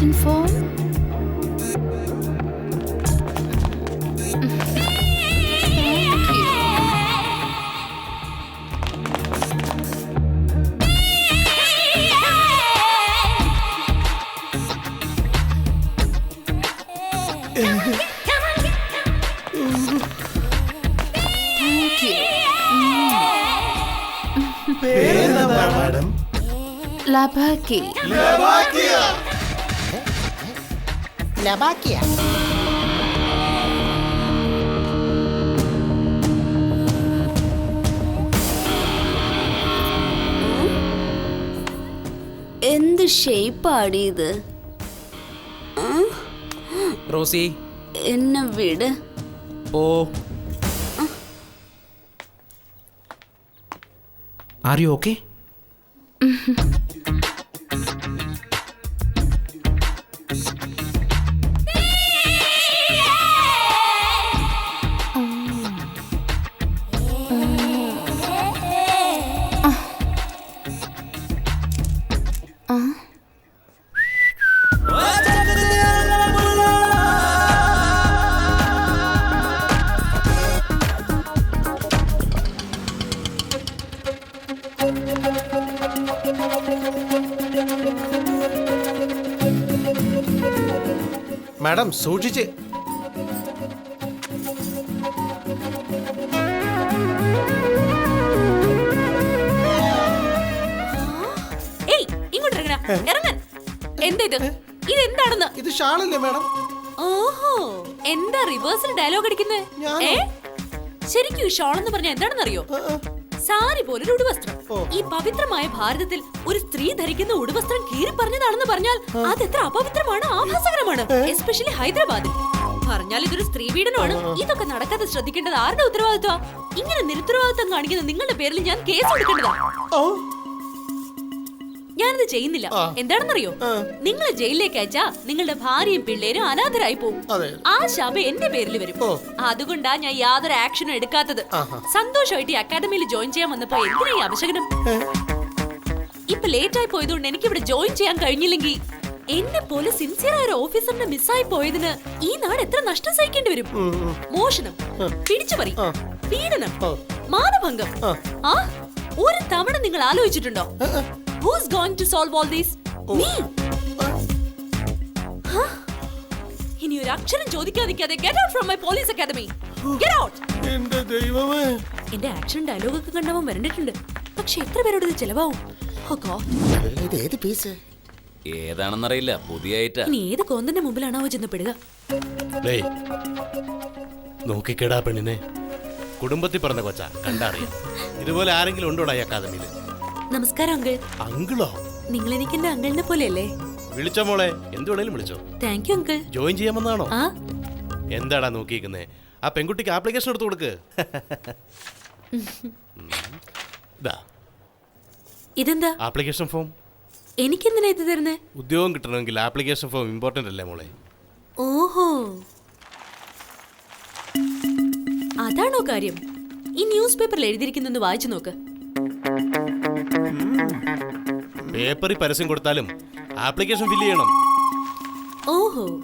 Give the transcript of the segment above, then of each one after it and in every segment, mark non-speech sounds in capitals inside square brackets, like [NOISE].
Application form thank you പേരെന്താ madam ലബാക്കി ലബാക്കിയ എന്ത് ഷേപ്പാടി ഇത്? റോസി. എന്നെ വിട്. ഓ ആർ യു ഓക്കെ സൂക്ഷിച്ച്. ഏയ് ഇങ്ങോട്ട് ഇറങ്ങടാ ഇറങ്ങാൻ എന്താ ഇത്? ഇത് എന്താണെന്ന്? ഇത് ഷാളല്ലേ മാഡം? ഓഹോ എന്താ റിവേഴ്സൽ ഡയലോഗ് അടിക്കുന്നത്? ഏ? ശരിക്കും ഈ ഷോൾ എന്ന് പറഞ്ഞാൽ എന്താണെന്ന് അറിയോ സാരി പോലൊരു ഉടുവസ്ത്രം. ഈ പവിത്രമായ ഭാരതത്തിൽ ഒരു സ്ത്രീ ധരിക്കുന്ന ഉടുവസ്ത്രം കീറി പറഞ്ഞതാണെന്ന് പറഞ്ഞാൽ അത് എത്ര അപവിത്രമാണ് ആഭാസകരമാണ് എസ്പെഷ്യലി ഹൈദരാബാദിൽ. പറഞ്ഞാൽ ഇതൊരു സ്ത്രീ പീഡനമാണ്. ഇതൊക്കെ നടക്കാതെ ശ്രദ്ധിക്കേണ്ടത് ആരുടെ ഉത്തരവാദിത്വ ഇങ്ങനെ നിരുത്തരവാദിത്വം കാണിക്കുന്ന നിങ്ങളുടെ പേരിൽ ഞാൻ കേസ് കൊടുക്കേണ്ടതാ ഓ ഞാനിത് ചെയ്യുന്നില്ല. എന്താണെന്നറിയോ? നിങ്ങളെ ജയിലിലേക്ക് അയച്ചാ നിങ്ങളുടെ ഭാര്യയും പിള്ളേരും അനാഥരായി പോകും. ആ ശാപം എന്റെ പേരിൽ വരും. അതുകൊണ്ടാ ഞാൻ യാതൊരു ആക്ഷനും എടുക്കാത്തത്. സന്തോഷമായിട്ട് ഈ അക്കാദമിയിൽ ജോയിൻ ചെയ്യാൻ വന്നപ്പോ എന്തിനാ ഈ അപശകനം ഇപ്പൊ ലേറ്റ് ആയി പോയതുകൊണ്ട് എനിക്ക് ഇവിടെ ജോയിൻ ചെയ്യാൻ കഴിഞ്ഞില്ലെങ്കിൽ എന്നെ പോലെ സിൻസിയർ ആയ ഒരു ഓഫീസറിനെ മിസ്സായി പോയതിന് ഈ നാട് എത്ര നഷ്ടം സഹിക്കേണ്ടി വരും? മോഷണം പിടിച്ചുപറി പീഡനം മാനഭംഗം. ആ. ഒരു തവണ നിങ്ങൾ ആലോചിച്ചിട്ടുണ്ടോ? Who's going to solve all these me ഇനി ഒരു അക്ഷരം ചോദിക്കാതിരിക്കാതെ get out from my police academy get out എന്റെ ദൈവമേ. എന്റെ ആക്ഷൻ ഡയലോഗ് ഒക്കെ കണ്ടവൻ വരണ്ടിട്ടുണ്ട്. പക്ഷെ എത്ര പേരോട് ഇത് ചെലവാവും? Oh ഇത് ഏത് പീസ് ഏതാണെന്നറിയില്ല പുതിയ ഇനി ഏത് കോന്തന്റെ മുമ്പിലാണോ ചെന്ന് പെടുക? നോക്കിക്കേടാ പെണ്ണിനെ. കുടുംബത്തിൽ പറഞ്ഞ കൊച്ച കണ്ടറിയാം. ഇതുപോലെ ആരെങ്കിലും ഉണ്ടോടാ ഈ അക്കാദമിയിൽ നമസ്കാരം അങ്കിൾ. അങ്കിളോ? നിങ്ങൾ എനിക്ക് എന്റെ അങ്കിളിനെ പോലെയല്ലേ? വിളിച്ചോ മോളെ? എന്ത് വേണേലും വിളിച്ചോ. Thank you uncle. ജോയിൻ ചെയ്യാമെന്നാണോ? ആ. എന്താടാ നോക്കിയിരിക്കുന്നേ? ആ പെൺകുട്ടിക്ക് ആപ്ലിക്കേഷൻ എടുത്തു കൊടുക്ക്. [LAUGHS] ഇതാ ഇതെന്താ? ആപ്ലിക്കേഷൻ ഫോം എനിക്കെന്തിനാ ഇത് തരുന്നേ? ഉദ്യോഗം കിട്ടണമെങ്കിൽ ആപ്ലിക്കേഷൻ ഫോം ഇമ്പോർട്ടന്റ് അല്ലേ മോളെ? ഓഹോ. അതാണോ കാര്യം? ഈ ന്യൂസ് പേപ്പറിൽ എഴുതിയിരിക്കുന്നൊന്ന് വായിച്ചു നോക്ക്. പേപ്പറിൽ പരസ്യം കൊടുത്താലും ആപ്ലിക്കേഷൻ ഫില്ല് ചെയ്യണം. ഓഹോ.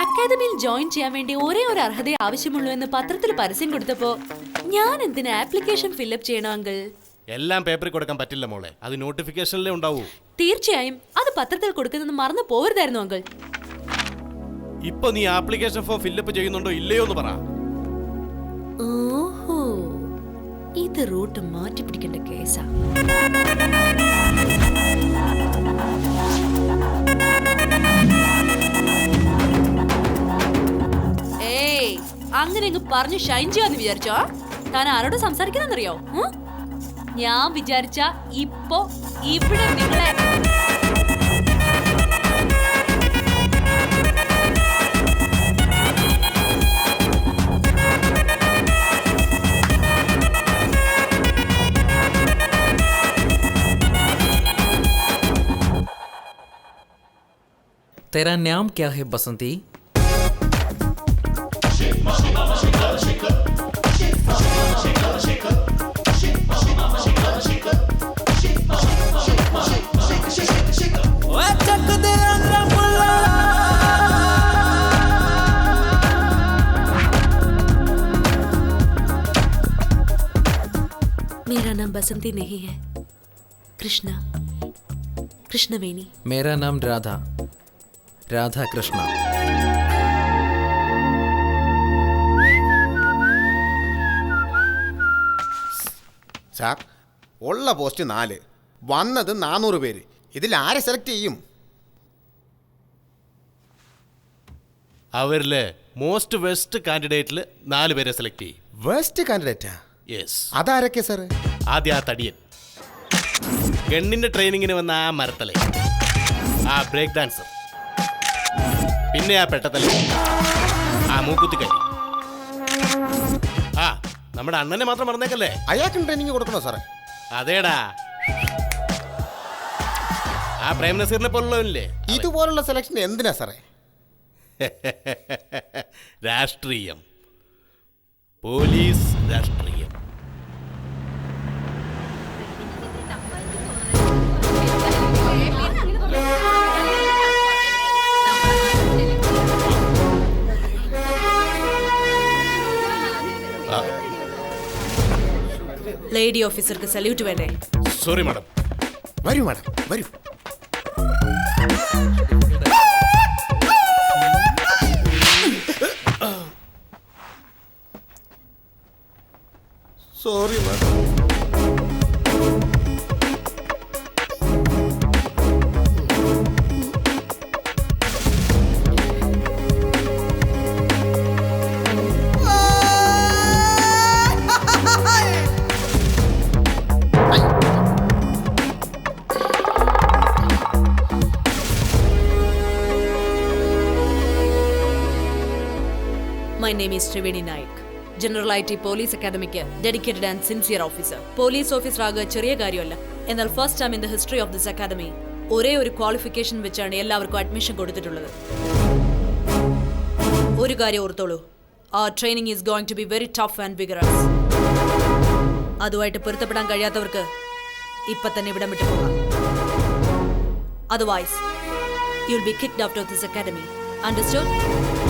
അക്കാദമിയിൽ ജോയിൻ ചെയ്യാൻ വേണ്ടി ഒരേ ഒരു അർഹത ആവശ്യമുള്ളൂ എന്ന് പത്രത്തിൽ പരസ്യം കൊടുത്തപ്പോ ഞാൻ എന്തിനാ ആപ്ലിക്കേഷൻ ഫില്ലപ്പ് ചെയ്യണോ അങ്കിൾ? എല്ലാം പേപ്പറിൽ കൊടുക്കാൻ പറ്റില്ല മോളെ. അത് നോട്ടിഫിക്കേഷനിലേ ഉണ്ടാവൂ. തീർച്ചയായും അത് പത്രത്തിൽ കൊടുക്കുന്നത് മറന്നു പോരുതായിരുന്നു അങ്കിൾ. ഇപ്പൊ നീ ആപ്ലിക്കേഷൻ ഫോം ഫില്ലപ്പ് ചെയ്യുന്നുണ്ടോ ഇല്ലയോ എന്ന് പറ. ഇത് റൂട്ട് മാറ്റി പിടിക്കേണ്ട കേസാ. ഏയ് അങ്ങനെ അങ്ങ് പറഞ്ഞു ഷൈൻ ചെയ്യാന്ന് വിചാരിച്ചോ? താൻ ആരോട് സംസാരിക്കണമെന്നറിയോ ഞാൻ വിചാരിച്ച ഇപ്പോ ഇവിടെ നിങ്ങളെ तेरा नाम क्या है बसंती? मेरा नाम बसंती नहीं है कृष्णा कृष्णवेणी। मेरा नाम राधा। രാധാകൃഷ്ണ. സാർ ഉള്ള പോസ്റ്റ് നാല്. വന്നത് നാനൂറ് പേര്. ഇതിൽ ആരെ സെലക്ട് ചെയ്യും? അവരിലെ മോസ്റ്റ് വെസ്റ്റ് കാൻഡിഡേറ്റിൽ നാല് പേരെ സെലക്ട് ചെയ്യും. വെസ്റ്റ് കാൻഡിഡേറ്റാ യെസ് അതാരൊക്കെ സാർ ആദ്യ ആ തടിയൻ. ഗണ്ണിന്റെ ട്രെയിനിങ്ങിന് വന്ന ആ മരത്തലേ ആ ബ്രേക്ക് ഡാൻസർ പിന്നെ ആ പെട്ടത്തല്ല. ആ മൂക്കുത്തി കൈ ആ നമ്മുടെ അണ്ണനെ മാത്രം മറന്നേക്കല്ലേ? അയാൾക്കും ട്രെയിനിങ് കൊടുക്കണോ സാറേ? അതേടാ. ആ പ്രേം നസീറിനെ പോലുള്ളവനില്ലേ? ഇതുപോലുള്ള സെലക്ഷൻ എന്തിനാ സാറേ? [LAUGHS] രാഷ്ട്രീയം. പോലീസ് രാഷ്ട്രീയം. ലേഡി ഓഫീസർക്ക് സല്യൂട്ട് വേണ്ടേ? സോറി മാഡം വരൂ മാഡം വരൂ. Sorry madam my name is Triveni Naik general I T police academic dedicated and sincere officer police officer ആകുക ചെറിയ കാര്യമല്ല. എന്നാൽ first time in the history of this academy ഒരേ ഒരു ക്വാളിഫിക്കേഷൻ വെച്ചാണ് എല്ലാവർക്കും അഡ്മിഷൻ കൊടുത്തിട്ടുള്ളത്. ഒരു കാര്യം ഓർത്തോളൂ. ആ training is going to be very tough and vigorous അതുമായിട്ട് പൊരുത്തപ്പെടാൻ കഴിയാത്തവർക്ക് ഇപ്പൊ തന്നെ ഇവിടം വിട്ടു പോകാം. Otherwise you will be kicked out of this academy understood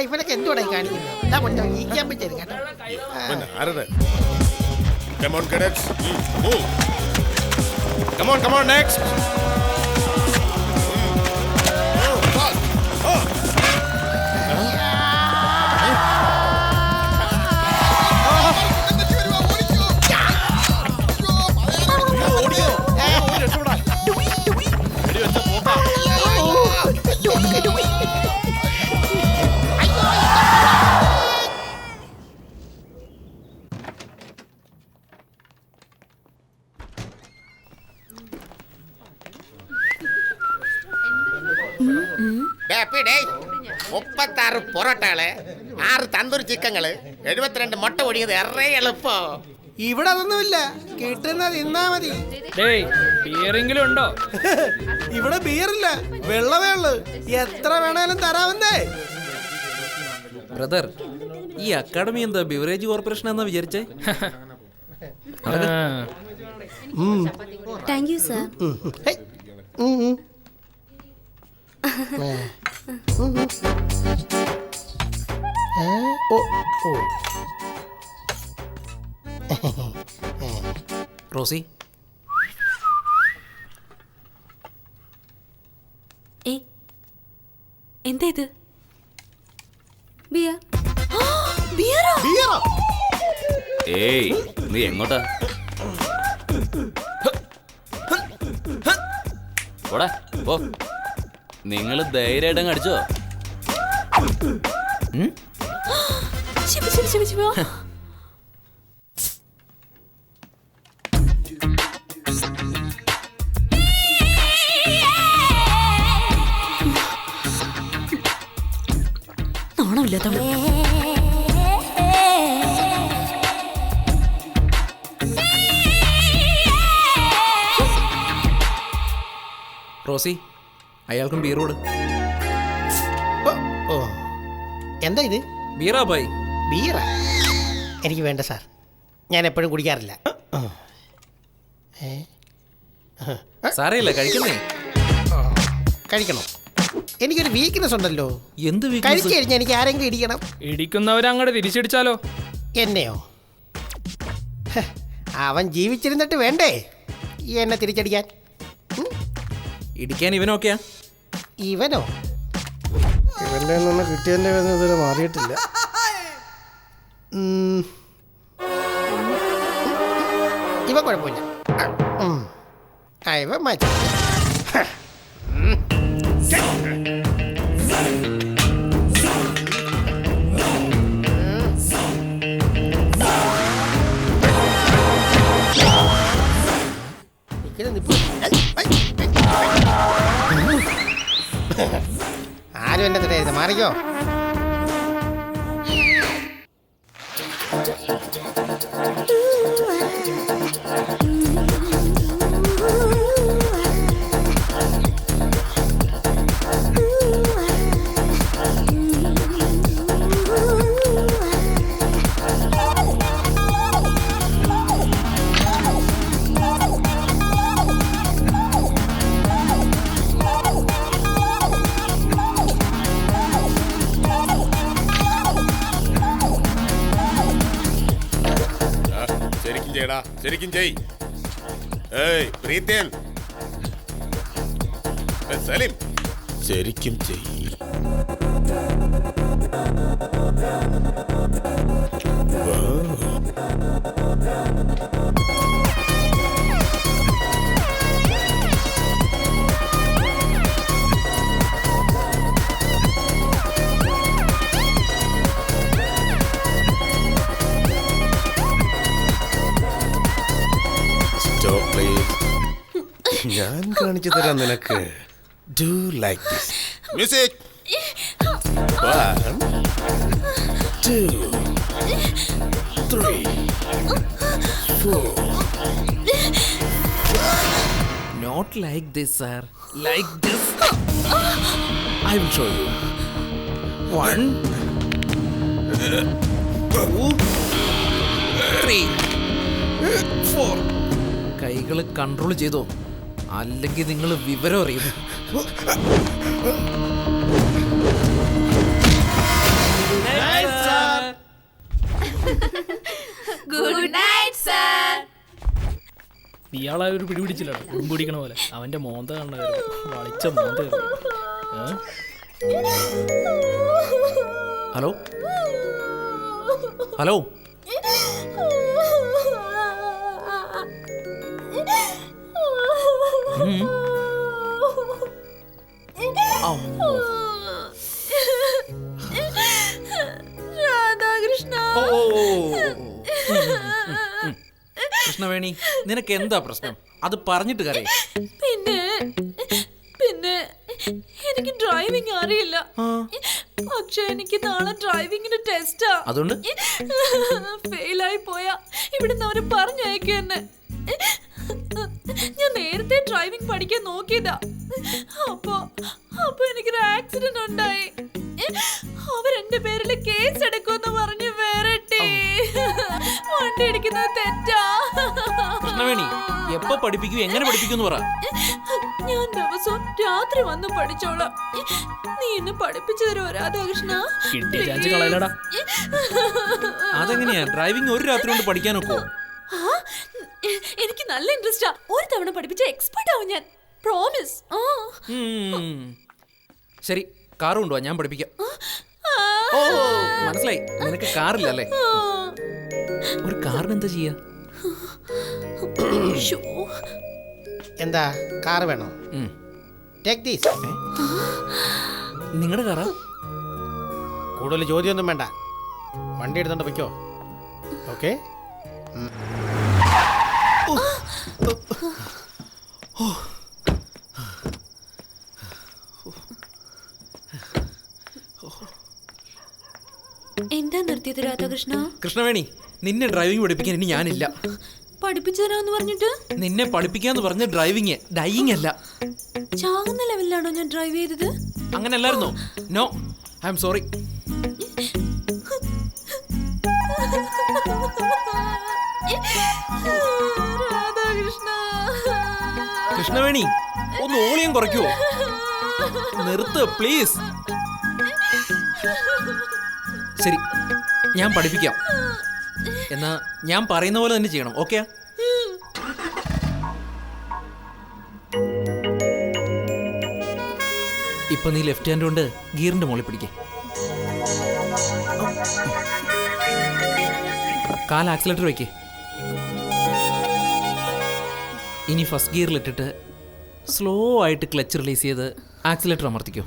ഇവനൊക്കെ എന്തുവാടാ ഈ കാണിക്കുന്നത് കൊണ്ടോ ഈക്കാൻ പറ്റും കേട്ടോ ആരുടെ Come on, cadets. Move. Come on, come on, next. പൊറോട്ടകൾ ആറ് തന്തൂരി ചിക്കങ്ങൾ എഴുപത്തിരണ്ട് മുട്ട പൊടിയത് എറേ എളുപ്പോ. ഇവിടെ അതൊന്നുമില്ല. കിട്ടുന്ന തിന്നാ മതി. ബിയറെങ്കിലും ഉണ്ടോ? [LAUGHS] ഇവിടെ ബിയറില്ല. വെള്ളമേ ഉള്ളു. എത്ര വേണേലും തരാമെന്നേ. ബ്രദർ ഈ അക്കാഡമി എന്താ ബിവറേജ് കോർപ്പറേഷൻ എന്നാ വിചാരിച്ചേ? Thank you sir hey. [LAUGHS] ഓ, ഓ. റോസി? ഏ എന്താ ഇത്? ബിയർ. ബിയറോ? ബിയറോ? ഏയ് നീ എങ്ങോട്ടാ? പോടാ പോ. നിങ്ങൾ ധൈര്യമായിട്ട് അടിച്ചോ. ശിവ ശിവ നാണമില്ലാത്തവൾ റോസി അയാൾക്കും ബീറോട്. എന്താ ഇത്? ബീറാ ബൈ ബീറ? എനിക്ക് വേണ്ട സാർ. ഞാൻ എപ്പോഴും കുടിക്കാറില്ല. സാരയില്ല കഴിക്കുന്നേ? കഴിക്കണം. എനിക്കൊരു വീക്ക്നെസ് ഉണ്ടല്ലോ. എന്ത് കഴിച്ചു കഴിഞ്ഞാൽ എനിക്ക് ആരെങ്കിലും ഇടിക്കണം? ഇടിക്കുന്നവരങ്ങോട്ട് തിരിച്ചടിച്ചാലോ? എന്നെയോ? അവൻ ജീവിച്ചിരുന്നിട്ട് വേണ്ടേ? ഈ എന്നെ തിരിച്ചടിക്കാൻ. ഇടിക്കാൻ ഇവനൊക്കെയാ? ഇവനോ? ഇവന്റെ നിന്ന് കിട്ടിയതിന്റെ വേദന ഇതുവരെ മാറിയിട്ടില്ല. ഇവ കുഴപ്പമില്ല. ഇവ മാറ്റി. ആരും എന്നെ തടയരുത് മാറിക്കോ. ശരിക്കും ചെയ് ഏയ് പ്രീത്യൻ. സലിം. ശരിക്കും ചെയ് Stop, കാണിച്ചു തരാം നിനക്ക്. Do like this music two three not like this sir like this I will show you one three four കൈകൾ കൺട്രോൾ ചെയ്തോ? അല്ലെങ്കിൽ നിങ്ങൾ വിവരം അറിയും. ഗുഡ് നൈറ്റ് സർ ഇയാളെ ഒരു പിടി പിടിച്ചില്ല. പിടിക്കണ പോലെ. അവന്റെ മോന്ത കണ്ടായിരുന്നു വളിച്ച മോന്ത ഹലോ ഹലോ രാധാകൃഷ്ണ. ഓ, ഓ. കൃഷ്ണവേണി നിനക്ക് എന്താ പ്രശ്നം? അത് പറഞ്ഞിട്ട് കരേ പിന്നെ പിന്നെ എനിക്ക് ഡ്രൈവിംഗ് അറിയില്ല. പക്ഷെ എനിക്ക് നാളെ ഡ്രൈവിംഗിന് ടെസ്റ്റാ അതുകൊണ്ട്? ഫെയിലായി പോയാ ഇവിടുന്ന് അവർ പറഞ്ഞയക്കും എന്നെ. ഞാൻ നേരത്തെ ഡ്രൈവിംഗ് പഠിക്കാൻ നോക്കിയതാ. അപ്പൊ അപ്പൊ എനിക്കൊരു ആക്സിഡന്റ് ഉണ്ടായി. അവരെന്റെ പേരിൽ കേസ് എടുക്കുമെന്ന് പറഞ്ഞു വേറെട്ടി വണ്ടി എടുക്കുന്നത് തെറ്റാ. കൃഷ്ണവേണി എപ്പോ പഠിപ്പിക്കും എങ്ങനെ പഠിപ്പിക്കും പറ. ഞാൻ ദിവസവും രാത്രി വന്ന് പഠിച്ചോളാം. നീ എന്നെ പഠിപ്പിച്ചു തരുമോ രാധാകൃഷ്ണ? അതെങ്ങനെയാ? ഡ്രൈവിംഗ് ഒരു രാത്രി കൊണ്ട് പഠിക്കാനൊക്കോ എനിക്ക് നല്ല ഇൻട്രസ്റ്റ് ഇൻട്രസ്റ്റാ ഒരു തവണ പഠിപ്പിച്ച എക്സ്പെർട്ട് ആവും ഞാൻ. പ്രോമിസ് ആ. ശരി കാറും ഉണ്ടോ ഞാൻ പഠിപ്പിക്കാം. ഓ മനസ്സിലായി. നിനക്ക് കാറില്ല അല്ലേ ഒരു കാറിന് എന്താ ചെയ്യാ? ശ്ശോ, എന്താ കാർ വേണോ? ഉം. ടേക്ക് ദീസ് നിങ്ങളുടെ കാറാ കൂടുതൽ ചോദ്യമൊന്നും വേണ്ട. വണ്ടി എടുത്തോണ്ട് പൊയ്ക്കോ. ഓക്കെ എന്താ നിർത്തിയത് രാധാകൃഷ്ണ? കൃഷ്ണവേണി നിന്നെ ഡ്രൈവിംഗ് പഠിപ്പിക്കാൻ ഇനി ഞാനില്ല. പഠിപ്പിച്ചു തരാമെന്ന് പറഞ്ഞിട്ട്? നിന്നെ പഠിപ്പിക്കാന്ന് പറഞ്ഞ ഡ്രൈവിംഗ് ഡൈയിങ് അല്ല. ചാകുന്ന ലെവലിലാണോ ഞാൻ ഡ്രൈവ് ചെയ്തത്? അങ്ങനെ അല്ലായിരുന്നോ no I'm sorry [LAUGHS] Radhakrishna Krishnaveni ഒന്ന് ഓളിയം കുറയ്ക്കുവോ? നിർത്ത് പ്ലീസ്. ശരി ഞാൻ പഠിപ്പിക്കാം. എന്നാ ഞാൻ പറയുന്ന പോലെ തന്നെ ചെയ്യണം ഓക്കെ? ഇപ്പൊ നീ ലെഫ്റ്റ് ഹാൻഡ് കൊണ്ട് ഗിയറിന്റെ മുകളിൽ പിടിക്കേ. കാൽ ആക്സിലേറ്റർ വയ്ക്കേ ഇനി ഫസ്റ്റ് ഗിയറിലിട്ടിട്ട് സ്ലോ ആയിട്ട് ക്ലച്ച് റിലീസ് ചെയ്ത് ആക്സിലേറ്റർ അമർത്തിക്കോ.